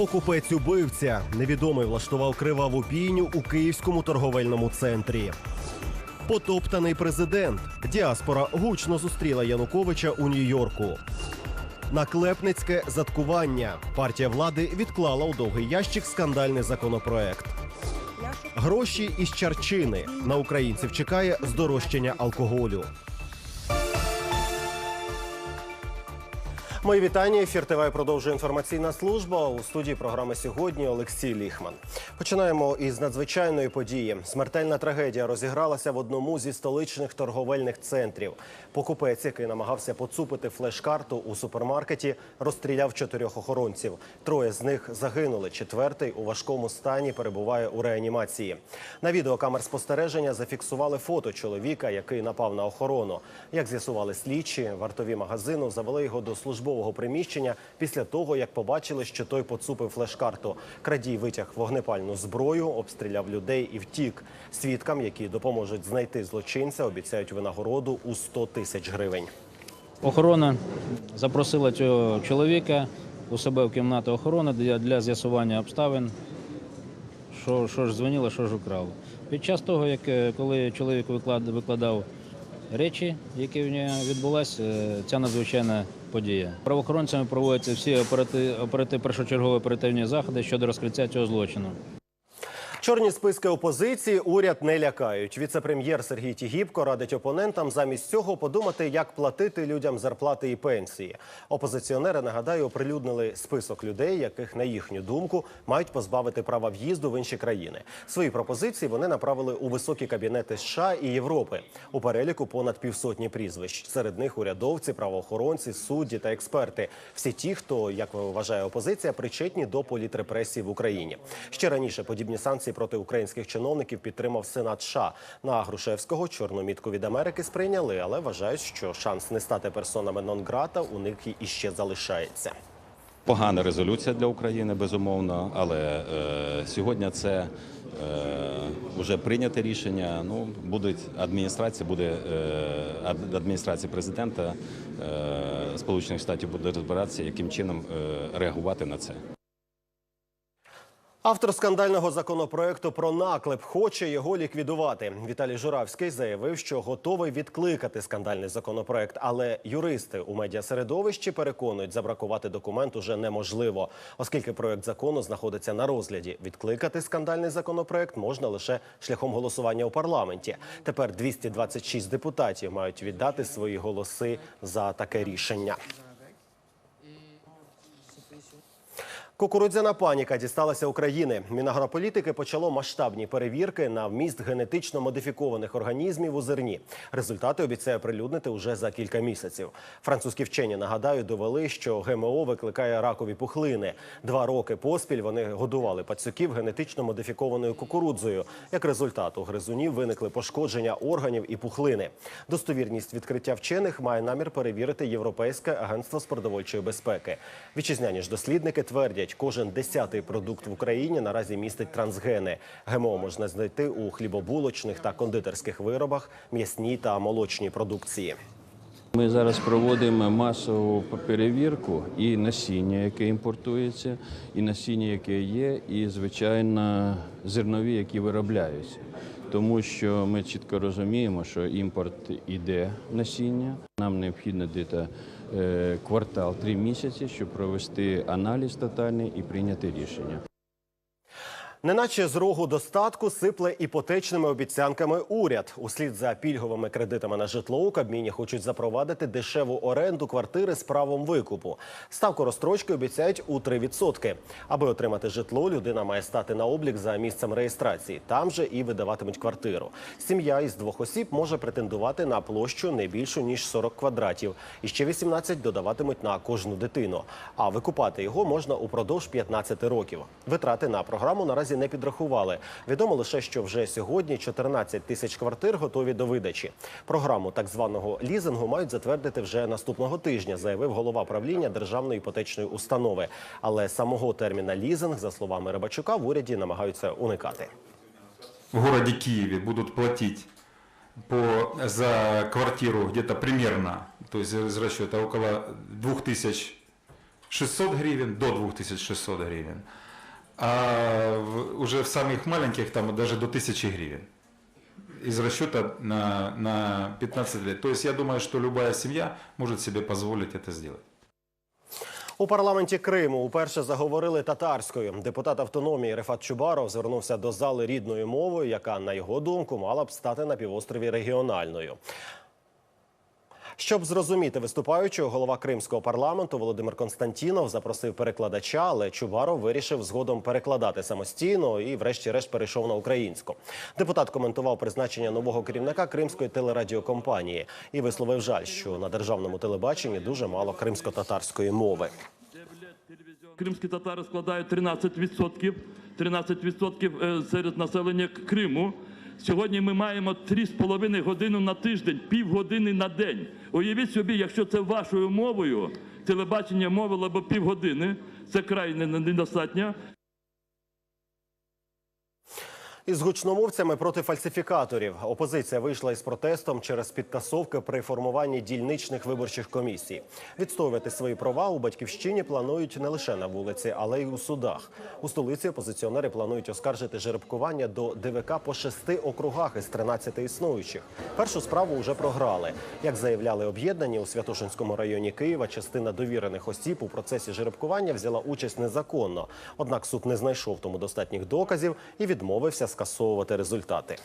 Покупець убивця невідомий влаштував криваву бійню у київському торговельному центрі. Потоптаний президент. Діаспора гучно зустріла Януковича у Нью-Йорку. Наклепницьке заткування. Партія влади відклала у довгий ящик скандальний законопроект. Гроші із Чарчини на українців чекає здорожчання алкоголю. Мої вітання. Ефір ТВ продовжує інформаційна служба. У студії програми сьогодні Олексій Ліхман. Починаємо із надзвичайної події. Смертельна трагедія розігралася в одному зі столичних торговельних центрів. Покупець, який намагався поцупити флеш-карту у супермаркеті, розстріляв чотирьох охоронців. Троє з них загинули. Четвертий у важкому стані перебуває у реанімації. На відео камер спостереження зафіксували фото чоловіка, який напав на охорону. Як з'ясували слідчі, вартові магазину завели його до службового приміщення після того, як побачили, що той поцупив флеш-карту. Крадій витяг вогнепальну зброю, обстріляв людей і втік. Свідкам, які допоможуть знайти злочинця, обіцяють винагороду у 100 тисяч гривень. Охорона запросила цього чоловіка у себе в кімнату охорони для, для з'ясування обставин, що, що ж дзвонило, що ж украло. Під час того, як е, коли чоловік виклад, викладав речі, які в нього відбулася, е, ця надзвичайна подія. Правоохоронцями проводяться всі оперативні операти, першочергові оперативні заходи щодо розкриття цього злочину. Чорні списки опозиції уряд не лякають. Віце-прем'єр Сергій Тігіпко радить опонентам замість цього подумати, як платити людям зарплати і пенсії. Опозиціонери нагадаю оприлюднили список людей, яких на їхню думку мають позбавити права в'їзду в інші країни. Свої пропозиції вони направили у високі кабінети США і Європи. У переліку понад півсотні прізвищ. Серед них урядовці, правоохоронці, судді та експерти. Всі ті, хто, як вважає опозиція, причетні до політрепресії в Україні. Ще раніше подібні санкції проти українських чиновників підтримав Сенат США. На Грушевського чорну мітку від Америки сприйняли, але вважають, що шанс не стати персонами нон-грата у них іще залишається. Погана резолюція для України, безумовно, але е, сьогодні це е, вже прийняте рішення. Ну, будуть адміністрація, буде е, ад- адміністрація президента е, Сполучених Штатів буде розбиратися, яким чином е, реагувати на це. Автор скандального законопроекту про наклеп хоче його ліквідувати. Віталій Журавський заявив, що готовий відкликати скандальний законопроект, але юристи у медіасередовищі переконують, забракувати документ уже неможливо, оскільки проект закону знаходиться на розгляді. Відкликати скандальний законопроект можна лише шляхом голосування у парламенті. Тепер 226 депутатів мають віддати свої голоси за таке рішення. Кукурудзяна паніка дісталася України. Мінагрополітики почало масштабні перевірки на вміст генетично модифікованих організмів у зерні. Результати обіцяє прилюднити уже за кілька місяців. Французькі вчені нагадаю довели, що ГМО викликає ракові пухлини. Два роки поспіль вони годували пацюків генетично модифікованою кукурудзою. Як результат, у гризунів виникли пошкодження органів і пухлини. Достовірність відкриття вчених має намір перевірити Європейське агентство з продовольчої безпеки. Вітчизняні ж дослідники твердять, кожен десятий продукт в Україні наразі містить трансгени. ГМО можна знайти у хлібобулочних та кондитерських виробах, м'ясній та молочній продукції. Ми зараз проводимо масову перевірку і насіння, яке імпортується, і насіння, яке є, і звичайно зернові, які виробляються. Тому що ми чітко розуміємо, що імпорт іде насіння. Нам необхідно десь е, квартал три місяці, щоб провести аналіз тотальний і прийняти рішення. Неначе з рогу достатку сипле іпотечними обіцянками уряд. Услід за пільговими кредитами на житло у Кабміні хочуть запровадити дешеву оренду квартири з правом викупу. Ставку розстрочки обіцяють у 3%. Аби отримати житло, людина має стати на облік за місцем реєстрації. Там же і видаватимуть квартиру. Сім'я із двох осіб може претендувати на площу не більшу ніж 40 квадратів. І ще 18 додаватимуть на кожну дитину. А викупати його можна упродовж 15 років. Витрати на програму наразі не підрахували. Відомо лише, що вже сьогодні 14 тисяч квартир готові до видачі. Програму так званого лізингу мають затвердити вже наступного тижня, заявив голова правління державної іпотечної установи. Але самого терміна лізинг, за словами Рибачука, в уряді намагаються уникати. в городе Киеве будут платить по, за квартиру где-то примерно, то есть из расчета около 2000 600 гривен до 2600 гривен. А в- уже в самых маленьких там даже до 1000 гривен. Из расчета на, на 15 лет. То есть я думаю, что любая семья может себе позволить это сделать. У парламенті Криму уперше заговорили татарською. Депутат автономії Рефат Чубаров звернувся до зали рідною мовою, яка, на його думку, мала б стати на півострові регіональною. Щоб зрозуміти виступаючого, голова кримського парламенту Володимир Константінов запросив перекладача, але Чубаров вирішив згодом перекладати самостійно і, врешті-решт, перейшов на українську. Депутат коментував призначення нового керівника кримської телерадіокомпанії і висловив жаль, що на державному телебаченні дуже мало кримсько-татарської мови. Кримські татари складають 13%, 13% е, серед населення Криму. Сьогодні ми маємо 3,5 години на тиждень, півгодини на день. Уявіть собі, якщо це вашою мовою, телебачення мовило б півгодини, це край не- не- недостатньо. Із гучномовцями проти фальсифікаторів опозиція вийшла із протестом через підтасовки при формуванні дільничних виборчих комісій. Відстоювати свої права у батьківщині планують не лише на вулиці, але й у судах. У столиці опозиціонери планують оскаржити жеребкування до ДВК по шести округах із 13 існуючих. Першу справу вже програли. Як заявляли об'єднані у Святошинському районі Києва, частина довірених осіб у процесі жеребкування взяла участь незаконно. Однак суд не знайшов тому достатніх доказів і відмовився скасовувати результати.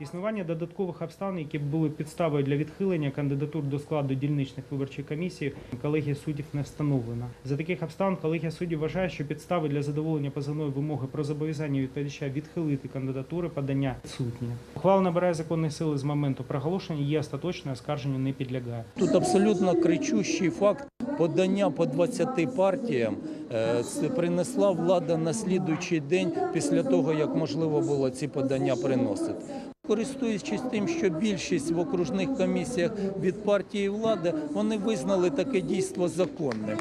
Існування додаткових обставин, які були підставою для відхилення кандидатур до складу дільничних виборчих комісій, колегія суддів не встановлена. За таких обставин колегія суддів вважає, що підстави для задоволення позовної вимоги про зобов'язання відповідача відхилити кандидатури подання відсутні. Ухвала набирає законної сили з моменту проголошення, її остаточне оскарженню не підлягає. Тут абсолютно кричущий факт подання по 20 партіям е, принесла влада на слідуючий день після того, як можливо було ці подання приносити. Користуючись тим, що більшість в окружних комісіях від партії влади, вони визнали таке дійство законним.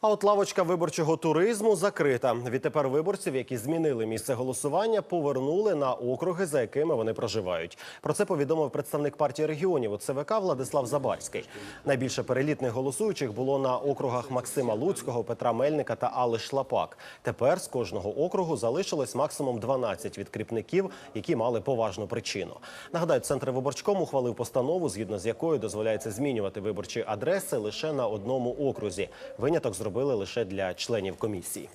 А от лавочка виборчого туризму закрита. Відтепер виборців, які змінили місце голосування, повернули на округи, за якими вони проживають. Про це повідомив представник партії регіонів у ЦВК Владислав Забарський. Найбільше перелітних голосуючих було на округах Максима Луцького, Петра Мельника та Алли Шлапак. Тепер з кожного округу залишилось максимум 12 відкріпників, які мали поважну причину. Нагадаю, центр виборчком ухвалив постанову, згідно з якою дозволяється змінювати виборчі адреси лише на одному окрузі. Виняток зробили лише для членів комісії.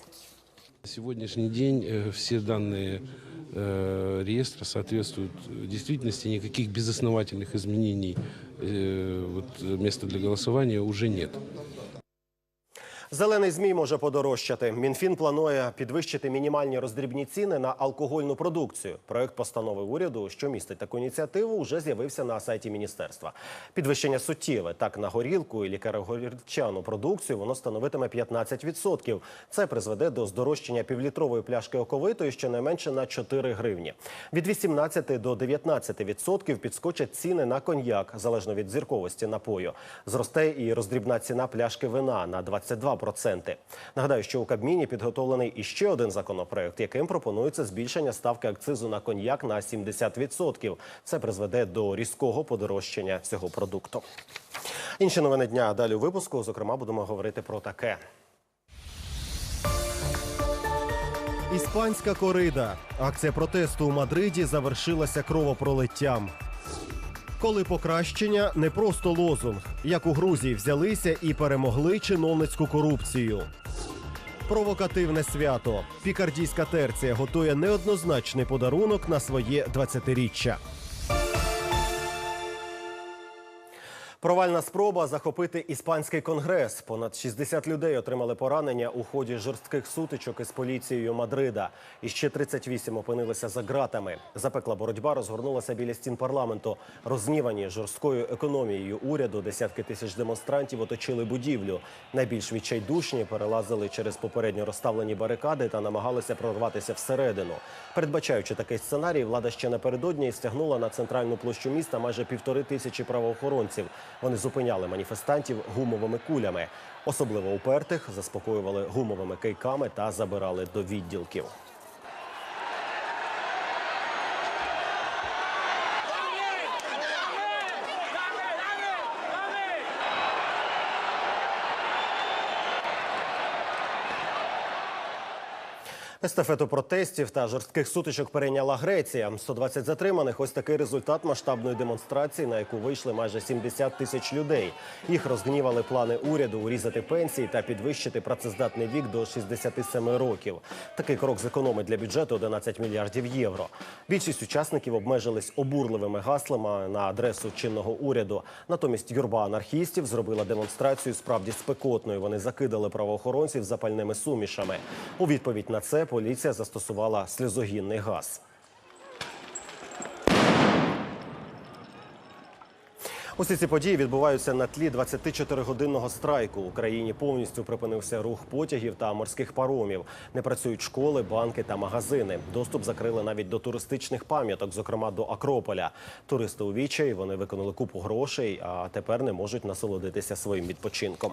На сегодняшний день э, все данные э, реестра соответствуют э, действительности, никаких безосновательных изменений э, вот, места для голосования уже нет. Зелений змій може подорожчати. Мінфін планує підвищити мінімальні роздрібні ціни на алкогольну продукцію. Проект постанови уряду, що містить таку ініціативу, вже з'явився на сайті міністерства. Підвищення суттєве. Так на горілку і лікарогорчану продукцію воно становитиме 15%. Це призведе до здорожчання півлітрової пляшки оковитої щонайменше на 4 гривні. Від 18 до 19% підскочать ціни на коньяк, залежно від зірковості напою. Зросте і роздрібна ціна пляшки вина на 22%. Нагадаю, що у Кабміні підготовлений іще один законопроект, яким пропонується збільшення ставки акцизу на коньяк на 70%. Це призведе до різкого подорожчання цього продукту. Інші новини дня далі у випуску. Зокрема, будемо говорити про таке. Іспанська корида. Акція протесту у Мадриді завершилася кровопролиттям. Коли покращення не просто лозунг, як у Грузії взялися і перемогли чиновницьку корупцію. Провокативне свято. Пікардійська терція готує неоднозначний подарунок на своє 20-річчя. Провальна спроба захопити іспанський конгрес. Понад 60 людей отримали поранення у ході жорстких сутичок із поліцією Мадрида. І ще 38 опинилися за ґратами. Запекла боротьба розгорнулася біля стін парламенту. Розгнівані жорсткою економією уряду десятки тисяч демонстрантів оточили будівлю. Найбільш відчайдушні перелазили через попередньо розставлені барикади та намагалися прорватися всередину. Передбачаючи такий сценарій, влада ще напередодні стягнула на центральну площу міста майже півтори тисячі правоохоронців. Вони зупиняли маніфестантів гумовими кулями. Особливо упертих заспокоювали гумовими кийками та забирали до відділків. Естафету протестів та жорстких сутичок перейняла Греція. 120 затриманих. Ось такий результат масштабної демонстрації, на яку вийшли майже 70 тисяч людей. Їх розгнівали плани уряду урізати пенсії та підвищити працездатний вік до 67 років. Такий крок зекономить для бюджету 11 мільярдів євро. Більшість учасників обмежились обурливими гаслами на адресу чинного уряду. Натомість юрба анархістів зробила демонстрацію справді спекотною. Вони закидали правоохоронців запальними сумішами. У відповідь на це поліція застосувала сльозогінний газ. Усі ці події відбуваються на тлі 24-годинного страйку. В Україні повністю припинився рух потягів та морських паромів. Не працюють школи, банки та магазини. Доступ закрили навіть до туристичних пам'яток, зокрема до Акрополя. Туристи у вони виконали купу грошей, а тепер не можуть насолодитися своїм відпочинком.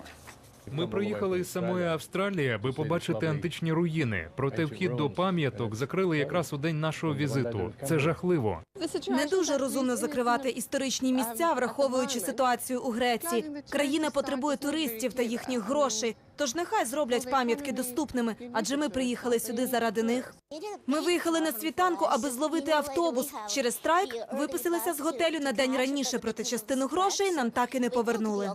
Ми приїхали із самої Австралії, аби побачити античні руїни. Проте вхід до пам'яток закрили якраз у день нашого візиту. Це жахливо. Не дуже розумно закривати історичні місця, враховуючи ситуацію у Греції. Країна потребує туристів та їхніх грошей. Тож нехай зроблять пам'ятки доступними, адже ми приїхали сюди заради них. Ми виїхали на світанку, аби зловити автобус. Через страйк виписалися з готелю на день раніше, проте частину грошей нам так і не повернули.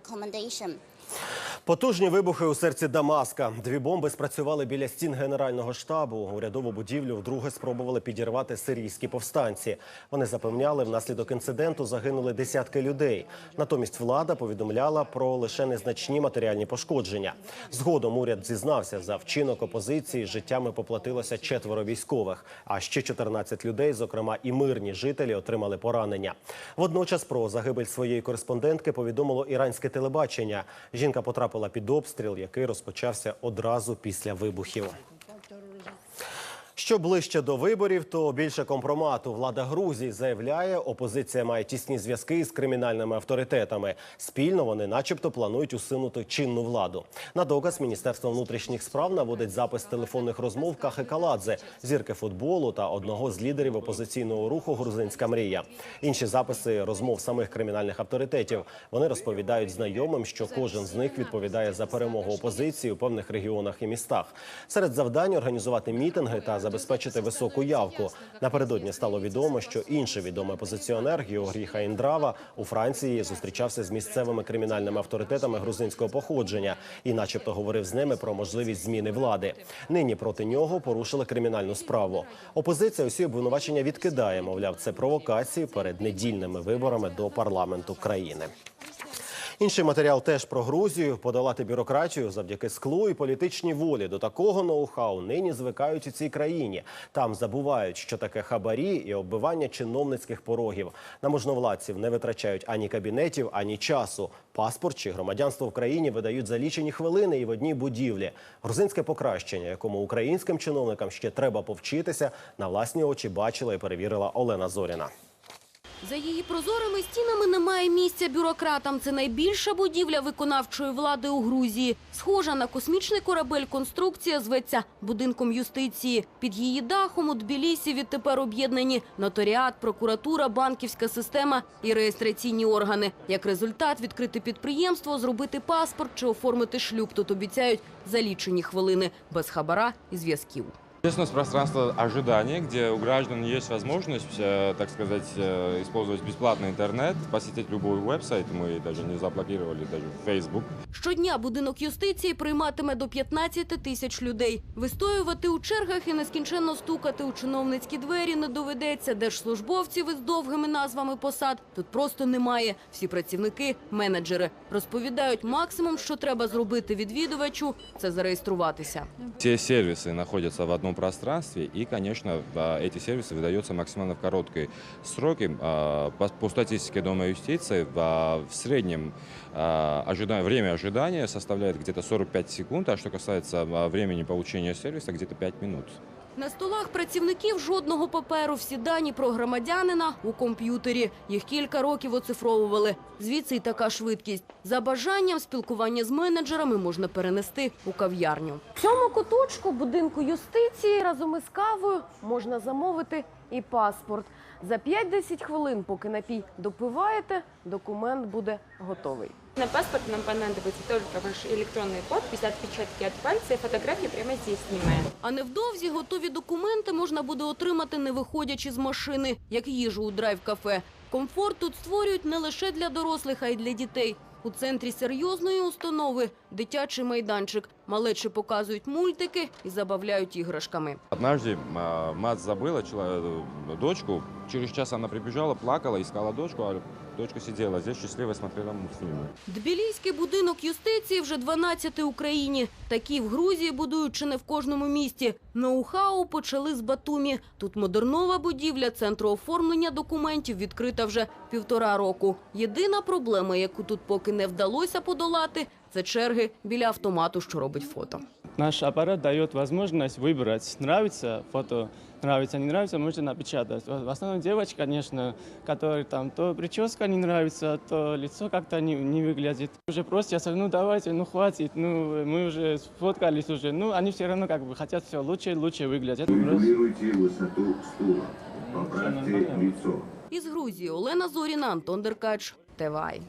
Потужні вибухи у серці Дамаска. Дві бомби спрацювали біля стін генерального штабу. Урядову будівлю вдруге спробували підірвати сирійські повстанці. Вони запевняли, внаслідок інциденту загинули десятки людей. Натомість влада повідомляла про лише незначні матеріальні пошкодження. Згодом уряд зізнався за вчинок опозиції. Життями поплатилося четверо військових. А ще 14 людей, зокрема і мирні жителі, отримали поранення. Водночас про загибель своєї кореспондентки повідомило іранське телебачення. Жінка потрапила під обстріл, який розпочався одразу після вибухів. Що ближче до виборів, то більше компромату. Влада Грузії заявляє, опозиція має тісні зв'язки з кримінальними авторитетами. Спільно вони, начебто, планують усунути чинну владу. На доказ Міністерство внутрішніх справ наводить запис телефонних розмов Кахи Каладзе, зірки футболу та одного з лідерів опозиційного руху Грузинська мрія. Інші записи розмов самих кримінальних авторитетів. Вони розповідають знайомим, що кожен з них відповідає за перемогу опозиції у певних регіонах і містах. Серед завдань організувати мітинги та забезпечити високу явку. Напередодні стало відомо, що інший відомий опозиціонер Георгій Хаїндрава у Франції зустрічався з місцевими кримінальними авторитетами грузинського походження і, начебто, говорив з ними про можливість зміни влади. Нині проти нього порушили кримінальну справу. Опозиція усі обвинувачення відкидає. Мовляв, це провокації перед недільними виборами до парламенту країни. Інший матеріал теж про Грузію. Подолати бюрократію завдяки склу і політичній волі. До такого ноу-хау нині звикають у цій країні. Там забувають, що таке хабарі і оббивання чиновницьких порогів. На можновладців не витрачають ані кабінетів, ані часу. Паспорт чи громадянство в країні видають за лічені хвилини і в одній будівлі. Грузинське покращення, якому українським чиновникам ще треба повчитися, на власні очі бачила і перевірила Олена Зоріна. За її прозорими стінами немає місця бюрократам. Це найбільша будівля виконавчої влади у Грузії. Схожа на космічний корабель конструкція зветься будинком юстиції. Під її дахом у Тбілісі відтепер об'єднані нотаріат, прокуратура, банківська система і реєстраційні органи. Як результат, відкрити підприємство, зробити паспорт чи оформити шлюб тут обіцяють за лічені хвилини без хабара і зв'язків. Естественно, пространство ожидания, где у граждан есть возможность, э, так сказать, э, использовать бесплатный интернет, посетить любой веб-сайт, мы даже не заблокировали даже Facebook. Щодня будинок юстиції прийматиме до 15 тисяч людей. Вистоювати у чергах і нескінченно стукати у чиновницькі двері не доведеться. Держслужбовців із довгими назвами посад тут просто немає. Всі працівники – менеджери. Розповідають, максимум, що треба зробити відвідувачу – це зареєструватися. Все сервисы находятся в одном пространстве, и, конечно, эти сервисы выдаются максимально в короткие сроки. А, По, статистике Дома юстиции, в среднем а, время ожидания составляет где-то 45 секунд, а что касается а, времени получения сервиса, где-то 5 минут. На столах працівників жодного паперу. Всі дані про громадянина у комп'ютері. Їх кілька років оцифровували. Звідси й така швидкість. За бажанням спілкування з менеджерами можна перенести у кав'ярню. В цьому куточку будинку юстиції разом із кавою можна замовити і паспорт. За 5-10 хвилин, поки напій допиваєте, документ буде готовий. На паспорт нам понадобится только ваш электронный подпись, отпечатки от пальца и фотографии прямо здесь снимаем. А невдовзі готові документи можна буде отримати, не виходячи з машини, як їжу у драйв-кафе. Комфорт тут створюють не лише для дорослих, а й для дітей. У центрі серйозної установи дитячий майданчик. Малечі показують мультики і забавляють іграшками. Однажды а, мать забыла чело- э, дочку. Через час она прибежала, плакала, искала дочку, а дочка сидела здесь счастливо смотрела мультфильмы. Тбіліський будинок юстиції вже 12 в Україні. Такі в Грузії будують чи не в кожному місті. Ноу-хау почали з Батумі. Тут модернова будівля центру оформлення документів відкрита вже півтора року. Єдина проблема, яку тут поки не вдалося подолати, це черги біля автомату, що робить фото. Наш аппарат дает возможность выбрать, нравится фото, нравится, не нравится, можно напечатать. В основном девочки, конечно, которые там то прическа не нравится, то лицо как-то не, не выглядит. Уже просто я сказал, ну давайте, ну хватит, ну мы уже сфоткались уже. Ну они все равно как бы хотят все лучше и лучше выглядят. Регулируйте высоту стула. Поправьте лицо. Із Грузії Олена Зоріна, Антон Деркач, ТВАЙ.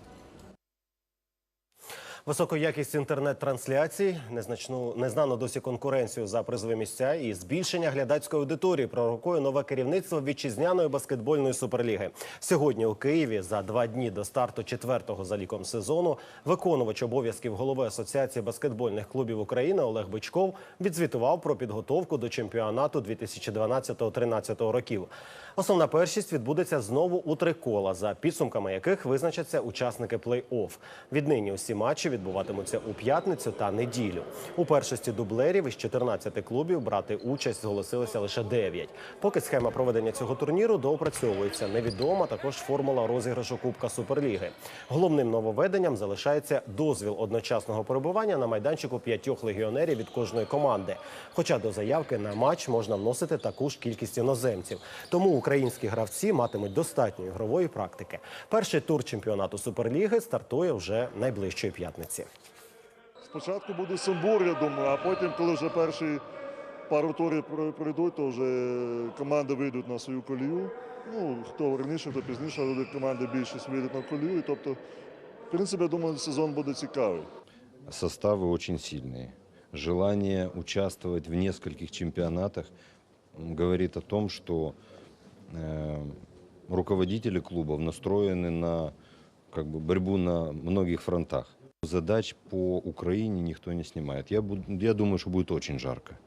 Високу якість інтернет-трансляцій, незначну незнано досі конкуренцію за призові місця і збільшення глядацької аудиторії пророкує нове керівництво вітчизняної баскетбольної суперліги. Сьогодні у Києві за два дні до старту четвертого за ліком сезону виконувач обов'язків голови асоціації баскетбольних клубів України Олег Бичков відзвітував про підготовку до чемпіонату 2012-13 років. Основна першість відбудеться знову у три кола, за підсумками яких визначаться учасники плей-офф. Віднині усі матчі відбуватимуться у п'ятницю та неділю. У першості дублерів із 14 клубів брати участь зголосилися лише 9. Поки схема проведення цього турніру доопрацьовується. Невідома також формула розіграшу Кубка Суперліги. Головним нововведенням залишається дозвіл одночасного перебування на майданчику п'ятьох легіонерів від кожної команди. Хоча до заявки на матч можна вносити таку ж кількість іноземців. Тому українські гравці матимуть достатньо ігрової практики. Перший тур чемпіонату Суперліги стартує вже найближчої п'ятниці. Спочатку буде сумбур, я думаю, а потім, коли вже перші пару турів про- пройдуть, то вже команди вийдуть на свою колію. Ну, хто раніше, хто пізніше, але команди більшість вийдуть на колію. І, тобто, в принципі, я думаю, сезон буде цікавий. Составы очень сильные. Желание участвовать в нескольких чемпионатах м, говорит о том, что э, руководители клубов настроены на как бы, борьбу на многих фронтах. Задач по Украине никто не снимает. Я, я думаю, что будет очень жарко.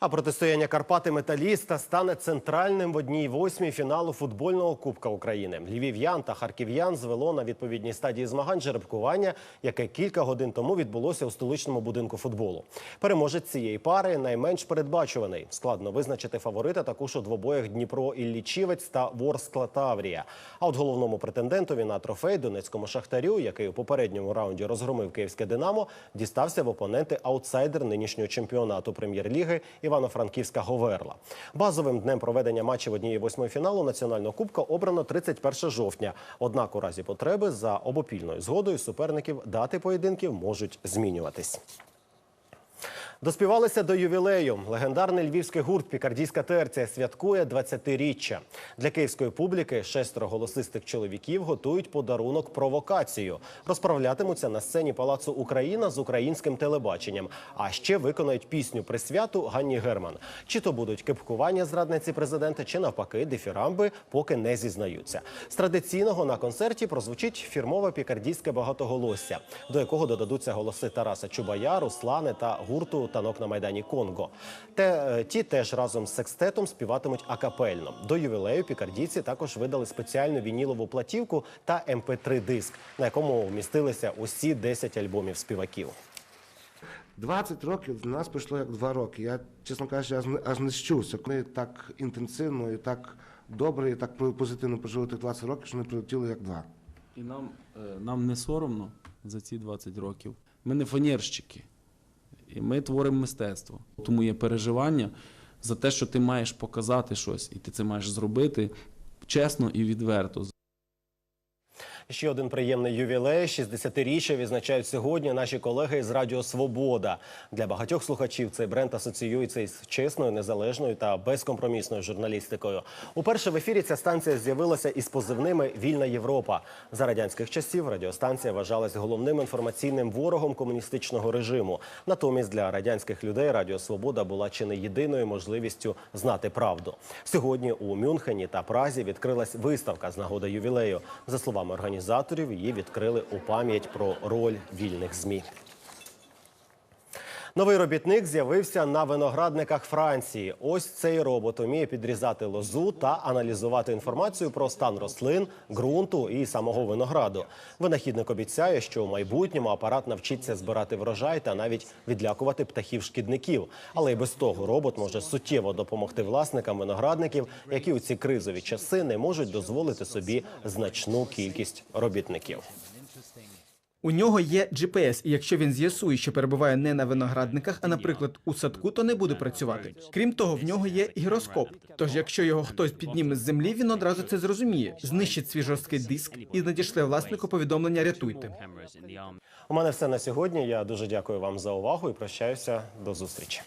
А протистояння Карпати Металіста стане центральним в одній восьмій фіналу футбольного Кубка України. Львів'ян та харків'ян звело на відповідній стадії змагань жеребкування, яке кілька годин тому відбулося у столичному будинку футболу. Переможець цієї пари найменш передбачуваний. Складно визначити фаворита також у двобоях Дніпро Іллічівець та Ворскла Таврія. А от головному претендентові на трофей Донецькому шахтарю, який у попередньому раунді розгромив київське Динамо, дістався в опоненти аутсайдер нинішнього чемпіонату прем'єр-ліги Івано-Франківська Говерла. Базовим днем проведення матчів однієї восьмої фіналу національного кубка обрано 31 жовтня. Однак у разі потреби за обопільною згодою суперників дати поєдинків можуть змінюватись. Доспівалися до ювілею. Легендарний львівський гурт Пікардійська терція святкує 20-річчя. Для київської публіки шестеро голосистих чоловіків готують подарунок провокацію. Розправлятимуться на сцені Палацу Україна з українським телебаченням. А ще виконають пісню присвяту Ганні Герман. Чи то будуть кипкування зрадниці президента, чи навпаки дифірамби, поки не зізнаються. З традиційного на концерті прозвучить фірмове пікардійське багатоголосся, до якого додадуться голоси Тараса Чубая, Руслани та гурту танок на майдані Конго. Те е, ті теж разом з секстетом співатимуть акапельно. До ювілею пікардійці також видали спеціальну вінілову платівку та mp3 диск, на якому вмістилися усі 10 альбомів співаків. 20 років для нас пройшло як два роки. Я, чесно кажучи, аж, не- аж не щувся. Ми так інтенсивно і так добре, і так позитивно прожили тих 20 років, що не прилетіло як два. І нам, е, нам не соромно за ці 20 років. Ми не фанерщики, і ми творимо мистецтво. Тому є переживання за те, що ти маєш показати щось, і ти це маєш зробити чесно і відверто. Ще один приємний ювілей. 60-річчя відзначають сьогодні наші колеги з Радіо Свобода. Для багатьох слухачів цей бренд асоціюється із чесною, незалежною та безкомпромісною журналістикою. Уперше в ефірі ця станція з'явилася із позивними Вільна Європа. За радянських часів радіостанція вважалась головним інформаційним ворогом комуністичного режиму. Натомість для радянських людей Радіо Свобода була чи не єдиною можливістю знати правду. Сьогодні у Мюнхені та Празі відкрилась виставка з нагоди ювілею. За словами організаторів, її відкрили у пам'ять про роль вільних змі. Новий робітник з'явився на виноградниках Франції. Ось цей робот уміє підрізати лозу та аналізувати інформацію про стан рослин, ґрунту і самого винограду. Винахідник обіцяє, що у майбутньому апарат навчиться збирати врожай та навіть відлякувати птахів-шкідників. Але й без того робот може суттєво допомогти власникам виноградників, які у ці кризові часи не можуть дозволити собі значну кількість робітників. У нього є GPS, і якщо він з'ясує, що перебуває не на виноградниках, а наприклад у садку, то не буде працювати. Крім того, в нього є гіроскоп. Тож, якщо його хтось підніме з землі, він одразу це зрозуміє, знищить свій жорсткий диск і надішле власнику повідомлення Рятуйте. У мене все на сьогодні. Я дуже дякую вам за увагу і прощаюся до зустрічі.